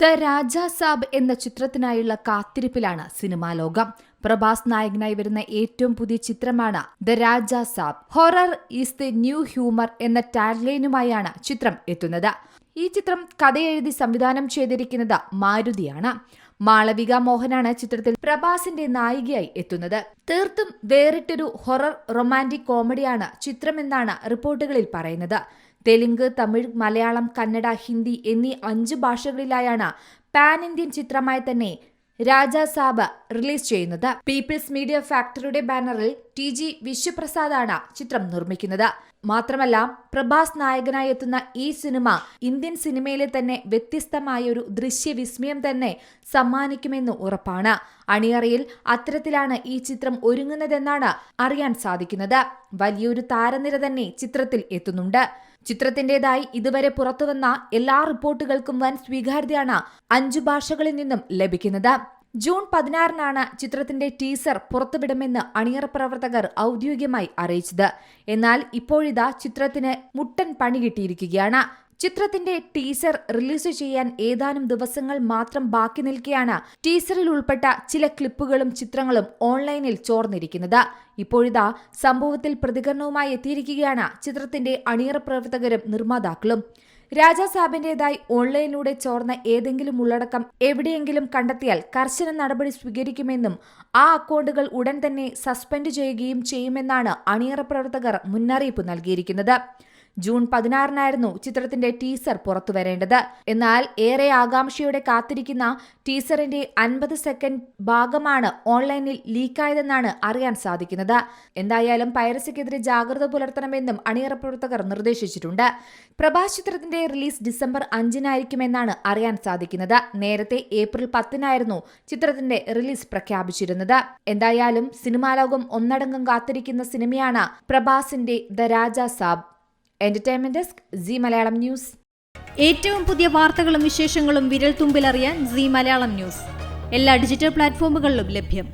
The Raja സാബ് എന്ന ചിത്രത്തിനായുള്ള കാത്തിരിപ്പിലാണ് cinema ലോകം. പ്രഭാസ് നായകനായി വരുന്ന ഏറ്റവും പുതിയ ചിത്രമാണ് the Raja Saab. Horror is the new humour എന്ന ടാഗ്ലൈനുമായാണ് ചിത്രം എത്തുന്നത്. ഈ ചിത്രം കഥയെഴുതി സംവിധാനം ചെയ്തിരിക്കുന്നത് മാരുതിയാണ്. മാളവിക മോഹനാണ് ചിത്രത്തിൽ പ്രഭാസിന്റെ നായികയായി എത്തുന്നത്. തീർത്തും വേറിട്ടൊരു ഹൊറർ റൊമാന്റിക് കോമഡിയാണ് ചിത്രമെന്നാണ് റിപ്പോർട്ടുകളിൽ പറയുന്നത്. തെലുങ്ക് തമിഴ് മലയാളം കന്നഡ ഹിന്ദി എന്നീ അഞ്ച് ഭാഷകളിലായാണ് പാൻ ഇന്ത്യൻ ചിത്രമായി തന്നെ രാജാ സാബ് റിലീസ് ചെയ്യുന്നത്. പീപ്പിൾസ് മീഡിയ ഫാക്ടറിയുടെ ബാനറിൽ ടി ജി വിശ്വപ്രസാദാണ് ചിത്രം നിർമ്മിക്കുന്നത്. മാത്രമല്ല പ്രഭാസ് നായകനായി എത്തുന്ന ഈ സിനിമ ഇന്ത്യൻ സിനിമയിലെ തന്നെ വ്യത്യസ്തമായ ഒരു ദൃശ്യവിസ്മയം തന്നെ സമ്മാനിക്കുമെന്ന് ഉറപ്പാണ്. അണിയറയിൽ അത്തരത്തിലാണ് ഈ ചിത്രം ഒരുങ്ങുന്നതെന്നാണ് അറിയാൻ സാധിക്കുന്നത്. വലിയൊരു താരനിര തന്നെ ചിത്രത്തിൽ എത്തുന്നുണ്ട്. ചിത്രത്തിന്റേതായി ഇതുവരെ പുറത്തുവന്ന എല്ലാ റിപ്പോർട്ടുകൾക്കും വൻ സ്വീകാര്യതയാണ് അഞ്ചു ഭാഷകളിൽ നിന്നും ലഭിക്കുന്നത്. ജൂൺ പതിനാറിനാണ് ചിത്രത്തിന്റെ ടീസർ പുറത്തുവിടുമെന്ന് അണിയറ പ്രവർത്തകർ ഔദ്യോഗികമായി അറിയിച്ചത്. എന്നാൽ ഇപ്പോഴിതാ ചിത്രത്തിന് മുട്ടൻ പണി കിട്ടിയിരിക്കുകയാണ്. ചിത്രത്തിന്റെ ടീസർ റിലീസ് ചെയ്യാൻ ഏതാനും ദിവസങ്ങൾ മാത്രം ബാക്കി നിൽക്കെയാണ് ടീസറിൽ ഉൾപ്പെട്ട ചില ക്ലിപ്പുകളും ചിത്രങ്ങളും ഓൺലൈനിൽ ചോർന്നിരിക്കുന്നത്. ഇപ്പോഴിതാ സംഭവത്തിൽ പ്രതികരണവുമായി എത്തിയിരിക്കുകയാണ് ചിത്രത്തിന്റെ അണിയറ പ്രവർത്തകരും നിർമ്മാതാക്കളും. രാജാ സാബിന്റേതായി ഓൺലൈനിലൂടെ ചോർന്ന ഏതെങ്കിലും ഉള്ളടക്കം എവിടെയെങ്കിലും കണ്ടെത്തിയാൽ കർശന നടപടി സ്വീകരിക്കുമെന്നും ആ അക്കൗണ്ടുകൾ ഉടൻ തന്നെ സസ്പെൻഡ് ചെയ്യുകയും ചെയ്യുമെന്നാണ് അണിയറ പ്രവർത്തകർ മുന്നറിയിപ്പ് നൽകിയിരിക്കുന്നത്. ജൂൺ പതിനാറിനായിരുന്നു ചിത്രത്തിന്റെ ടീസർ പുറത്തുവരേണ്ടത്. എന്നാൽ ഏറെ ആകാംക്ഷയോടെ കാത്തിരിക്കുന്ന ടീസറിന്റെ അൻപത് സെക്കൻഡ് ഭാഗമാണ് ഓൺലൈനിൽ ലീക്കായതെന്നാണ് അറിയാൻ സാധിക്കുന്നത്. എന്തായാലും പൈറസിക്കെതിരെ ജാഗ്രത പുലർത്തണമെന്നും അണിയറ പ്രവർത്തകർ നിർദ്ദേശിച്ചിട്ടുണ്ട്. പ്രഭാസ് ചിത്രത്തിന്റെ റിലീസ് ഡിസംബർ അഞ്ചിനായിരിക്കുമെന്നാണ് അറിയാൻ സാധിക്കുന്നത്. നേരത്തെ ഏപ്രിൽ പത്തിനായിരുന്നു ചിത്രത്തിന്റെ റിലീസ് പ്രഖ്യാപിച്ചിരുന്നത്. എന്തായാലും സിനിമാ ലോകം ഒന്നടങ്കം കാത്തിരിക്കുന്ന സിനിമയാണ് പ്രഭാസിന്റെ the Raja Saab. Entertainment desk Zee Malayalam news ഏറ്റവും പുതിയ വാർത്തകളും വിശേഷങ്ങളും വിരൽ തുമ്പിലറിയാൻ സി മലയാളം ന്യൂസ് എല്ലാ ഡിജിറ്റൽ പ്ലാറ്റ്ഫോമുകളിലും ലഭ്യം.